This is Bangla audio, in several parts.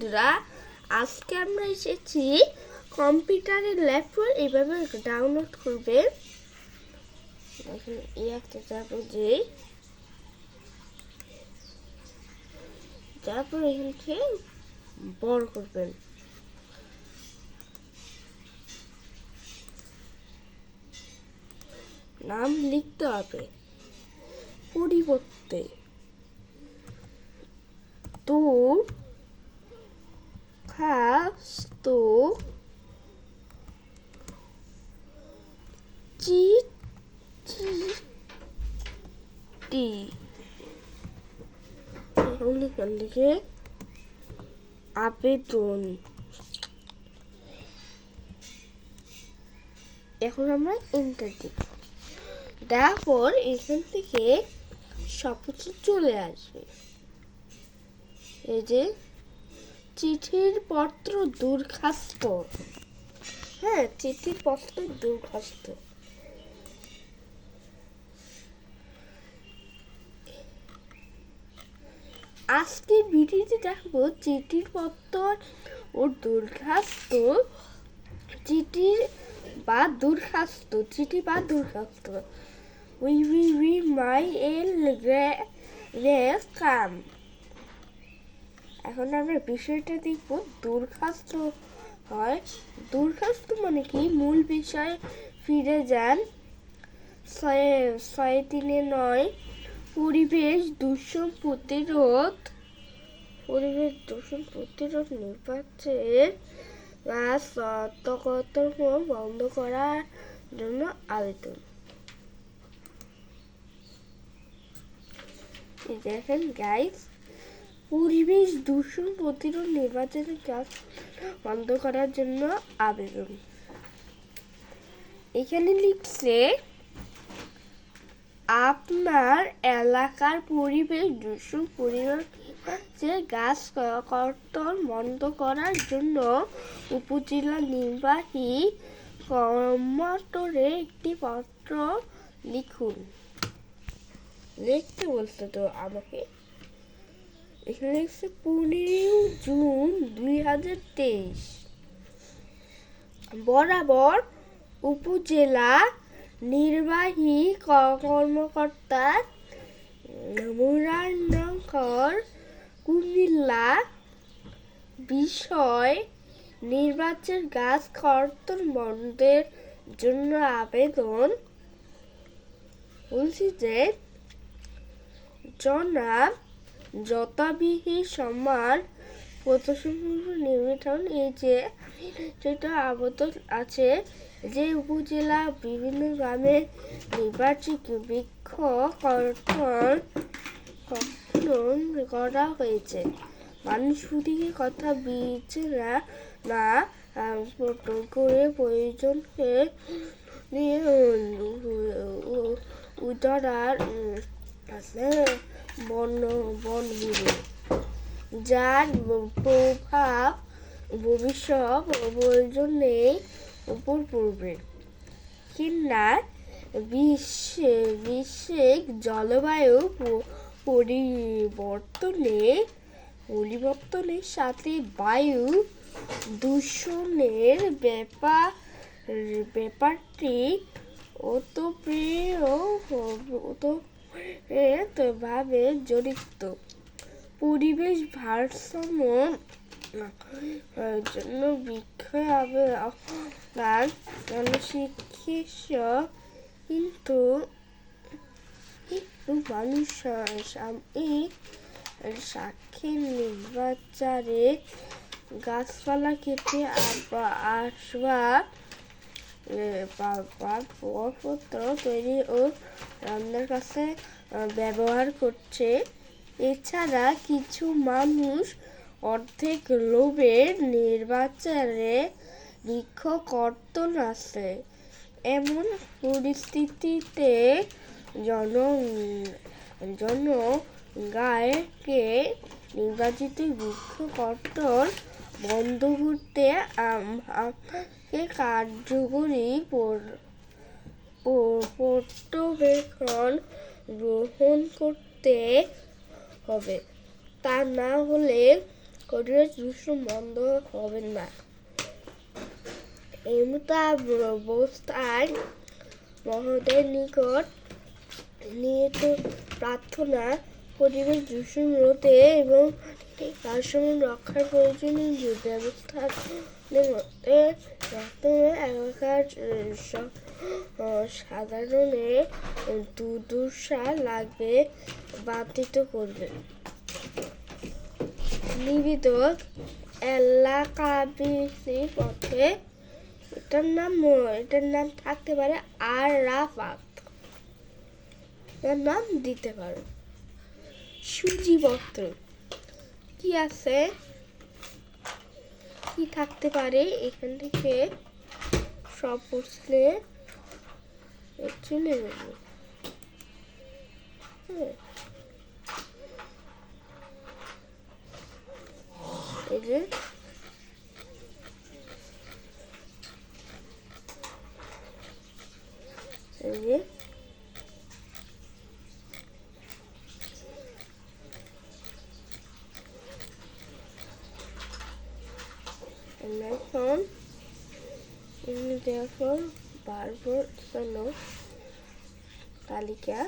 বন্ধুরা, আজকে আমরা এসেছি কম্পিউটারের ল্যাপটপ এইভাবে ডাউনলোড করবে। এখানে একটা যাব যে তারপর এখানকে, বড় করবেন। নাম লিখতে হবে। পরিবর্তে তোর খাস্তো চিঠি এখন এখান থেকে আবেদন এখন আমরা এন্টার দিব দেওয়ার এখান থেকে সব কিছু চলে আসবে। এই যে চিঠির পত্র দূরখাস্ত হ্যাঁ চিঠির পত্র দূরখাস্ত আজকে ভিডিওতে দেখব চিঠির পত্র ও দূরখাস্ত চিঠির বা দূরখাস্ত চিঠি বা দূরখাস্ত উই উই উই, মাই, এল, রে রে, কাম। এখন আমরা বিষয়টা দেখব দূরখাস্ত হয়। দূরখাস্ত মানে কি? মূল বিষয়, ফিরে যান। ছয় ছয় তিনে নয়, পরিবেশ দূষণ প্রতিরোধ, পরিবেশ দূষণ প্রতিরোধ নির্বাচনের সতর্কতম বন্ধ করার জন্য আবেদন। দেখেন গাইস পরিবেশ দূষণ প্রতিরোধ নির্বাচনের কাজ বন্ধ করার জন্য আবেদন। এখানে লিখছে, আপনার এলাকার পরিবেশ দূষণ পরিমাণ গাছ কর্তন বন্ধ করার জন্য উপজেলা নির্বাহী কর্মটরে একটি পত্র লিখুন। লিখতে বলছে তো আমাকে। এখানে লিখছে পনেরো জুন দুই হাজার তেইশ। বরাবর উপজেলা নির্বাহী কর্মকর্তা মুরানগর কুমিল্লা বিষয় নির্বাচন গাছ কর্তন বন্ধের জন্য আবেদন বলছি যে জনাব যথাবিহি সমান প্রদর্শনপূর্ব নির্বাচন এই যে যেটা আছে যে উপজেলা বিভিন্ন গ্রামে নির্বাচিত বৃক্ষ কর্তন কর্তন করা হয়েছে? মানুষ পুটিকে কথা বিবেচনা না করে প্রয়োজনকে নিয়ে উদারার আছে। বন বনগুলো যার প্রভাব ভবিষ্যৎ প্রয়োজনে উপর পড়বে। কিংবা বিশ্বে বিশ্বিক জলবায়ু পরিবর্তনে, পরিবর্তনের সাথে বায়ু দূষণের ব্যাপার, ব্যাপারটি ওতপ্রিয় ওতভাবে জড়িত। পরিবেশ ভারসাম্য জন্য বৃক্ষ হবে আপনার কিন্তু মানুষ সাময়িক সাক্ষী নির্বাচারে গাছপালা কেটে আসবা পত্র তৈরি ও রান্নার কাছে ব্যবহার করছে। এছাড়া কিছু মানুষ অর্ধেক লোভের নির্বাচনে বৃক্ষ কর্তন আছে। এমন পরিস্থিতিতে জন জন গায়কে নির্বাচিত বৃক্ষ কর্তন বন্ধ করতে কার্যকরী পর্যবেক্ষণ গ্রহণ করতে হবে। তা না হলে পরিবেশ দূষণ বন্ধ হবে না। এমতা অবস্থায় মহোদয়ের নিকট নিয়ত প্রার্থনা, পরিবেশ দূষণ রোধে এবং ভারসাম্য রক্ষার প্রয়োজনীয় ব্যবস্থা মধ্যে বর্তমানে আহ, সাধারণে দুর্দশা লাগবে বাধিত করবে। নিবেদক এলাকাবিসি পথে এটার নাম এটার নাম থাকতে পারে আর রাফাত এর নাম দিতে পারো। সূচিপত্র কি আছে? কি থাকতে পারে এখান থেকে সব প্রশ্নে চলে যাব। এই যে এই যে এখন পর বারবার কেন তালিকা।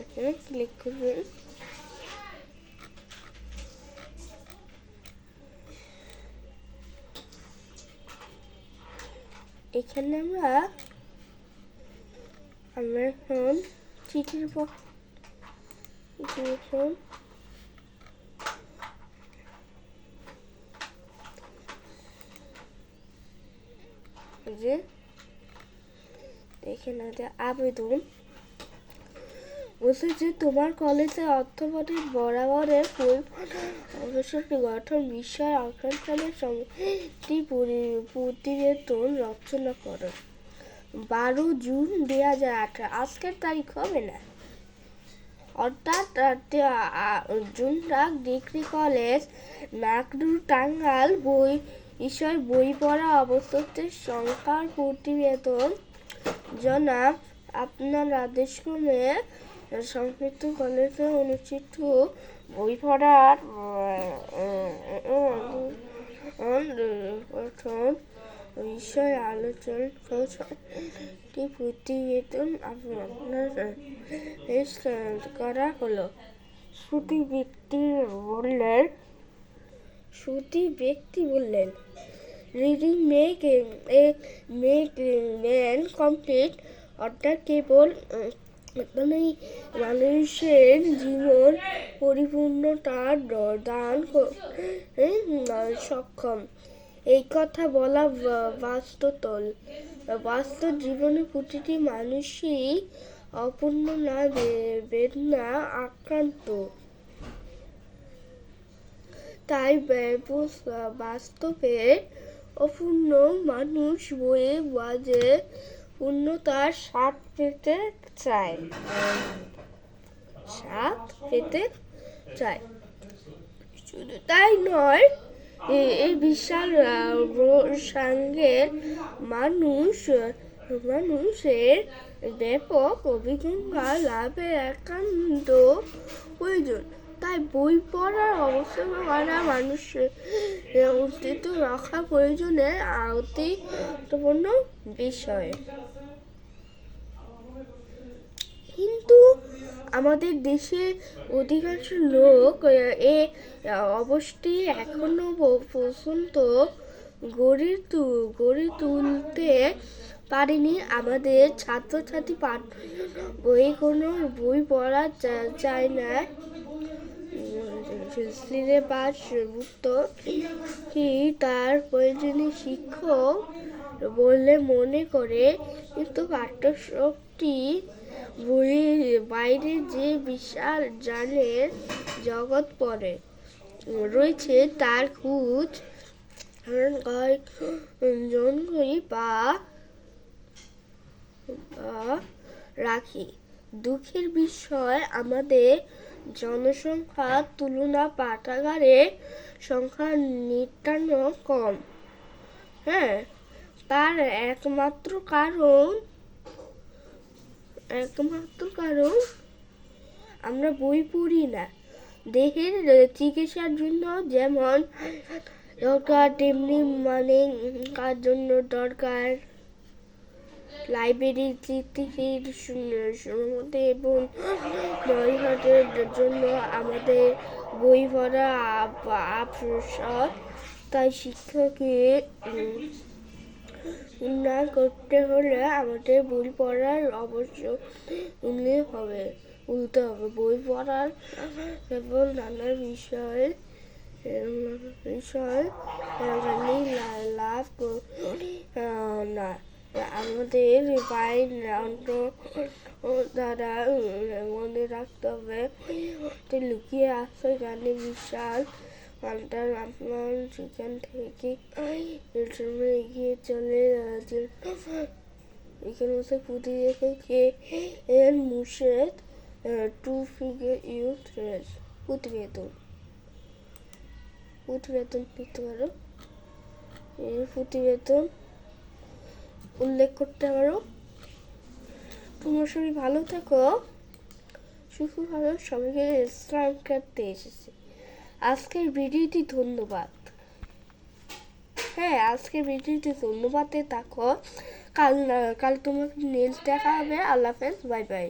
এখানে ক্লিক করবেন। এখানে আমরা আমরা এখন চিঠির পর যে এখানে আছে আবেদন। বলছে যে তোমার কলেজে অর্থবছর বরাবরের অবসরটি গঠন বিষয় আকাঙ্ক্ষানের সমিতি পরি- প্রতিবেদন রচনা করো। বারো জুন দুই হাজার আঠারো, আজকের তারিখ হবে না। অর্থাৎ জুনরাগ ডিগ্রি কলেজ নাকডুর টাঙ্গাল বই বিষয় বই পড়া অবস্থাতে সংখ্যার প্রতিবেদন। জনাব, আপনার আদেশক্রমে সংস্কৃত কলেজে অনুষ্ঠিত বই পড়ার প্রথম বিষয় আলোচনা প্রতিবেদন আপনার করা হলো। শ্রুতি ব্যক্তি বললেন শ্রুতি ব্যক্তি বললেন reading make make man complete, অর্থাৎ কেবল মানে মানুষের জীবন পরিপূর্ণতা দ- দান সক্ষম। এই কথা বলা বাস্ততল বাস্তব জীবনে প্রতিটি মানুষই অপূর্ণ না বেদনা আক্রান্ত। তাই ব্যবস- বাস্তবে অপূর্ণ মানুষ বয়ে বাজে পূর্ণতার স্বাদ পেতে চায়। স্বাদ পেতে চায়। শুধু তাই নয় এই বিশাল আহ, সাঙ্গের মানুষ মানুষের ব্যাপক অভিজ্ঞতা লাভের একান্ত প্রয়োজন। তাই বই পড়ার অবসর করা মানুষের অস্তিত্ব রক্ষা প্রয়োজনের অতি গুরুত্বপূর্ণ বিষয়। কিন্তু আমাদের দেশে অধিকাংশ লোক, এ অবস্থি এখনও পর্যন্ত গড়ে তু- গড়ে তুলতে পারেনি। আমাদের ছাত্রছাত্রী পাঠ বই কোনো বই পড়া যায় না। সিলেবাস মুক্ত কি তার প্রয়োজনীয় শিক্ষক বলে মনে করে, কিন্তু পাঠ্যশক্তি বাইরে যে বিশাল জানের জগৎ পড়ে, রয়েছে তার খুঁজ। বা বা রাখি। দুঃখের বিষয় আমাদের জনসংখ্যার তুলনা পাঠাগারে সংখ্যা নিতান্ন কম। হ্যাঁ তার একমাত্র কারণ একমাত্র কারণ আমরা বই পড়ি না। দেহের চিকিৎসার জন্য যেমন দরকার, তেমনি মানে কার জন্য দরকার লাইব্রেরি চিঠির মধ্যে এবং বইঘাটের জন্য আমাদের বই পড়া আব- আবশ্যক। তাই শিক্ষকের উম, উন্নয়ন করতে হলে আমাদের বই পড়ার অবশ্য উল্লেখ হবে বলতে হবে। বই পড়ার এবং নানা বিষয়ে বিষয় লা- লাভ না আমাদের বাইর দ্বারা মনে রাখতে হবে লুকিয়ে জানি বিশাল পাল্টার আপনার সেখান থেকে এগিয়ে চলে এখানে হচ্ছে পুঁতি রেখেছে এর মুশেদ টু ফিগার ইউথ রেস প্রতিবেদন প্রতিবেদন লিখতে পারো। এর প্রতিবেদন উল্লেখ করতে পারো। তোমার সবাই ভালো থাকো। সুস্থ সবাইকে ইসলাম কাটতে এসেছি। আজকের ভিডিওটি ধন্যবাদ। হ্যাঁ আজকের ভিডিওটি ধন্যবাদে থাকো। কাল কাল তোমাকে নেক্সট দেখা হবে। আল্লাহ হাফেজ। Bye bye.